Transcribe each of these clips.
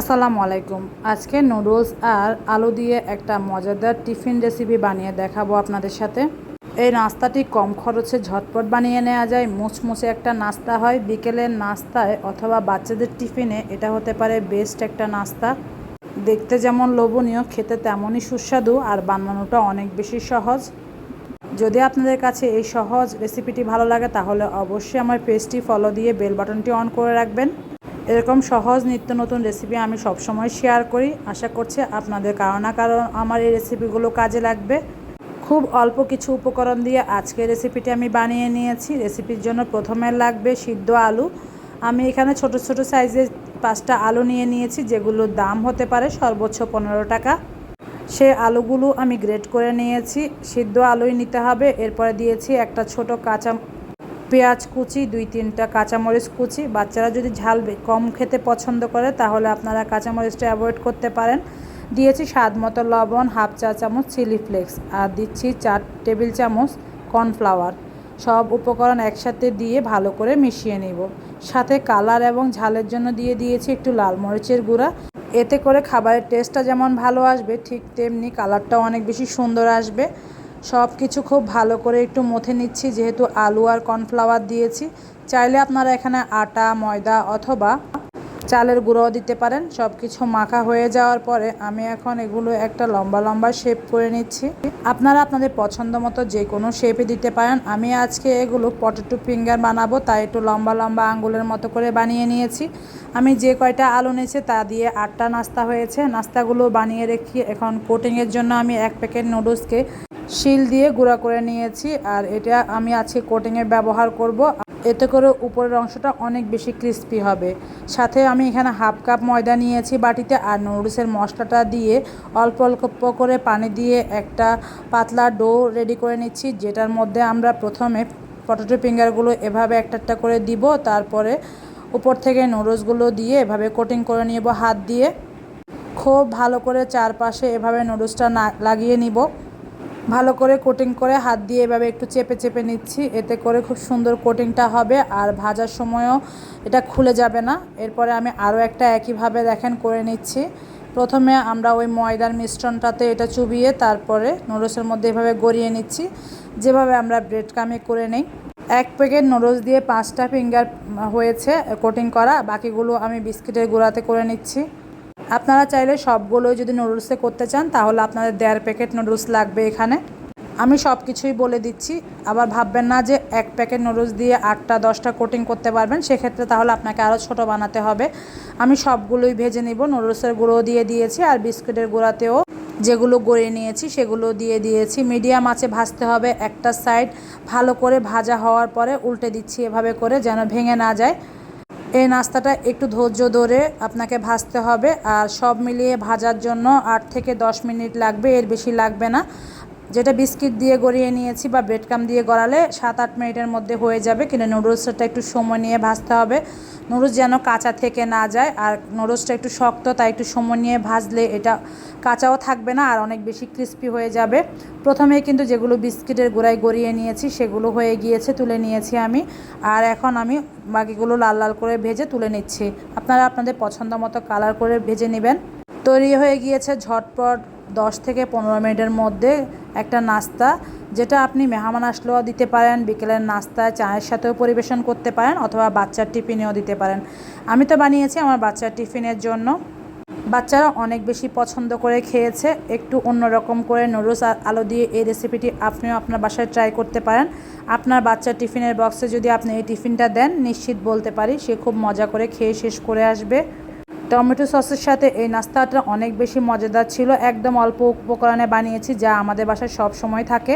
আসসালামু আলাইকুম। আজকে নুডলস আর আলু দিয়ে একটা মজাদার টিফিন রেসিপি বানিয়ে দেখাবো আপনাদের সাথে। এই নাস্তাটি কম খরচে ঝটপট বানিয়ে নেওয়া যায়। মুচমুচে একটা নাস্তা হয়। বিকেলের নাস্তায় অথবা বাচ্চাদের টিফিনে এটা হতে পারে বেস্ট একটা নাস্তা। দেখতে যেমন লোভনীয়, খেতে তেমনই সুস্বাদু আর বানানোটা অনেক বেশি সহজ। যদি আপনাদের কাছে এই সহজ রেসিপিটি ভালো লাগে তাহলে অবশ্যই আমার পেজটি ফলো দিয়ে বেল বাটনটি অন করে রাখবেন। এরকম সহজ নিত্য নতুন রেসিপি আমি সবসময় শেয়ার করি। আশা করছি আপনাদের কারও না কারণ আমার এই রেসিপিগুলো কাজে লাগবে। খুব অল্প কিছু উপকরণ দিয়ে আজকে রেসিপিটি আমি বানিয়ে নিয়েছি। রেসিপির জন্য প্রথমে লাগবে সিদ্ধ আলু। আমি এখানে ছোট ছোট সাইজের পাঁচটা আলু নিয়ে নিয়েছি, যেগুলোর দাম হতে পারে সর্বোচ্চ পনেরো টাকা। সে আলুগুলো আমি গ্রেট করে নিয়েছি। সিদ্ধ আলুই নিতে হবে। এরপরে দিয়েছি একটা ছোট কাঁচা পেঁয়াজ কুচি, দুই তিনটা কাঁচামরিচ কুচি। বাচ্চারা যদি ঝালবে, কম খেতে পছন্দ করে, তাহলে আপনারা কাঁচামরিচটা অ্যাভয়েড করতে পারেন। দিয়েছি স্বাদ মতো লবণ, হাফ চা চামচ চিলি ফ্লেক্স আর দিচ্ছি চার টেবিল চামচ কর্নফ্লাওয়ার। সব উপকরণ একসাথে দিয়ে ভালো করে মিশিয়ে নেব। সাথে কালার এবং ঝালের জন্য দিয়ে দিয়েছি একটু লাল মরিচের গুঁড়া। এতে করে খাবারের টেস্টটা যেমন ভালো আসবে, ঠিক তেমনি কালারটাও অনেক বেশি সুন্দর আসবে। সব কিছু খুব ভালো করে একটু মথে নিচ্ছি, যেহেতু আলু আর কর্নফ্লাওয়ার দিয়েছি। চাইলে আপনারা এখানে আটা, ময়দা অথবা চালের গুঁড়োও দিতে পারেন। সব কিছু মাখা হয়ে যাওয়ার পরে আমি এখন এগুলো একটা লম্বা লম্বা শেপ করে নিচ্ছি। আপনারা আপনাদের পছন্দ মতো যে কোনো শেপে দিতে পারেন। আমি আজকে এগুলো পটেটো ফিঙ্গার বানাবো, তাই একটু লম্বা লম্বা আঙ্গুলের মতো করে বানিয়ে নিয়েছি। আমি যে কয়টা আলু নিয়েছি তা দিয়ে আটটা নাস্তা হয়েছে। নাস্তাগুলো বানিয়ে রেখে এখন কোটিংয়ের জন্য আমি এক প্যাকেট নুডলসকে শিল দিয়ে গুঁড়া করে নিয়েছি আর এটা আমি আজকে কোটিংয়ে ব্যবহার করব। এতে করে উপরের অংশটা অনেক বেশি ক্রিস্পি হবে। সাথে আমি এখানে হাফ কাপ ময়দা নিয়েছি বাটিতে আর নুডলসের মশলাটা দিয়ে অল্প অল্প করে পানি দিয়ে একটা পাতলা ডো রেডি করে নিচ্ছি, যেটার মধ্যে আমরা প্রথমে পটেটো ফিঙ্গারগুলো এভাবে একটা একটা করে দিব, তারপরে উপর থেকে নুডলসগুলো দিয়ে এভাবে কোটিং করে নিব হাত দিয়ে। খুব ভালো করে চারপাশে এভাবে নুডলসটা লাগিয়ে নিব। ভালো করে কোটিং করে হাত দিয়ে এভাবে একটু চেপে চেপে নিচ্ছি। এতে করে খুব সুন্দর কোটিংটা হবে আর ভাজার সময়ও এটা খুলে যাবে না। এরপরে আমি আরও একটা একইভাবে দেখেন করে নিচ্ছি। প্রথমে আমরা ওই ময়দার মিশ্রণটাতে এটা চুবিয়ে তারপরে নুডলসের মধ্যে এভাবে গড়িয়ে নিচ্ছি। যেভাবে আমরা ব্রেড কামে করে নেই। এক প্যাকেট নুডলস দিয়ে পাঁচটা ফিঙ্গার হয়েছে কোটিং করা। বাকিগুলো আমি বিস্কিটের গুঁড়াতে করে নিচ্ছি। আপনারা চাইলে সবগুলোই যদি নুডলসে করতে চান, তাহলে আপনাদের দেড় প্যাকেট নুডলস লাগবে এখানে। আমি সব কিছুই বলে দিচ্ছি। আবার ভাববেন না যে এক প্যাকেট নুডলস দিয়ে আটটা, দশটা কোটিং করতে পারবেন, সেক্ষেত্রে তাহলে আপনাকে আরও ছোট বানাতে হবে। আমি সবগুলোই ভেজে নিব, নুডলসের গুঁড়ো দিয়ে দিয়েছি, আর বিস্কুটের গুঁড়াতেও যেগুলো গড়িয়ে নিয়েছি সেগুলো দিয়ে দিয়েছি। মিডিয়াম আঁচে ভাজতে হবে একটা সাইড। ভালো করে ভাজা হওয়ার পরে উল্টে দিচ্ছি এভাবে করে যেন ভেঙে না যায়। এই নাস্তাটা একটু ধৈর্য ধরে আপনাকে ভাজতে হবে আর সব মিলিয়ে ভাজার জন্য আট থেকে দশ মিনিট লাগবে, এর বেশি লাগবে না। যেটা বিস্কিট দিয়ে গড়িয়ে নিয়েছি বা ব্রেড কাম দিয়ে গড়ালে সাত আট মিনিটের মধ্যে হয়ে যাবে। কিন্তু নুডলসটা একটু সময় নিয়ে ভাজতে হবে। নুডলস যেন কাঁচা থেকে না যায় আর নুডলসটা একটু শক্ত, তাই একটু সময় নিয়ে ভাজলে এটা কাঁচাও থাকবে না আর অনেক বেশি ক্রিস্পি হয়ে যাবে। প্রথমে কিন্তু যেগুলো বিস্কিটের গোড়ায় গড়িয়ে নিয়েছি সেগুলো হয়ে গিয়েছে, তুলে নিয়েছি আমি। আর এখন আমি বাকিগুলো লাল লাল করে ভেজে তুলে নিচ্ছি। আপনারা আপনাদের পছন্দ মতো কালার করে ভেজে নেবেন। তৈরি হয়ে গিয়েছে ঝটপট দশ থেকে পনেরো মিনিটের মধ্যে। একটা নাস্তা, যেটা আপনি মেহমান আসলেও দিতে পারেন, বিকেলের নাস্তায় চায়ের সাথেও পরিবেশন করতে পারেন অথবা বাচ্চার টিফিনেও দিতে পারেন। আমি তো বানিয়েছি আমার বাচ্চার টিফিনের জন্য। বাচ্চারা অনেক বেশি পছন্দ করে খেয়েছে, একটু অন্যরকম করে নুডলস আর আলু দিয়ে এই রেসিপিটি আপনিও আপনার বাসায় ট্রাই করতে পারেন। আপনার বাচ্চার টিফিনের বক্সে যদি আপনি এই টিফিনটা দেন, নিশ্চিত বলতে পারি সে খুব মজা করে খেয়ে শেষ করে আসবে। টমেটো সসের সাথে এই নাস্তাটা অনেক বেশি মজাদার ছিল। একদম অল্প উপকরণে বানিয়েছি, যা আমাদের বাসায় সব সময় থাকে।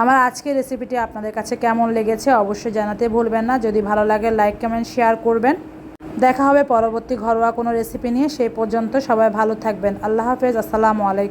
আমার আজকের রেসিপিটি আপনাদের কাছে কেমন লেগেছে অবশ্যই জানাতে ভুলবেন না। যদি ভালো লাগে, লাইক, কমেন্ট, শেয়ার করবেন। দেখা হবে পরবর্তী ঘরোয়া কোনো রেসিপি নিয়ে। সেই পর্যন্ত সবাই ভালো থাকবেন। আল্লাহ হাফেজ, আসসালামু আলাইকুম।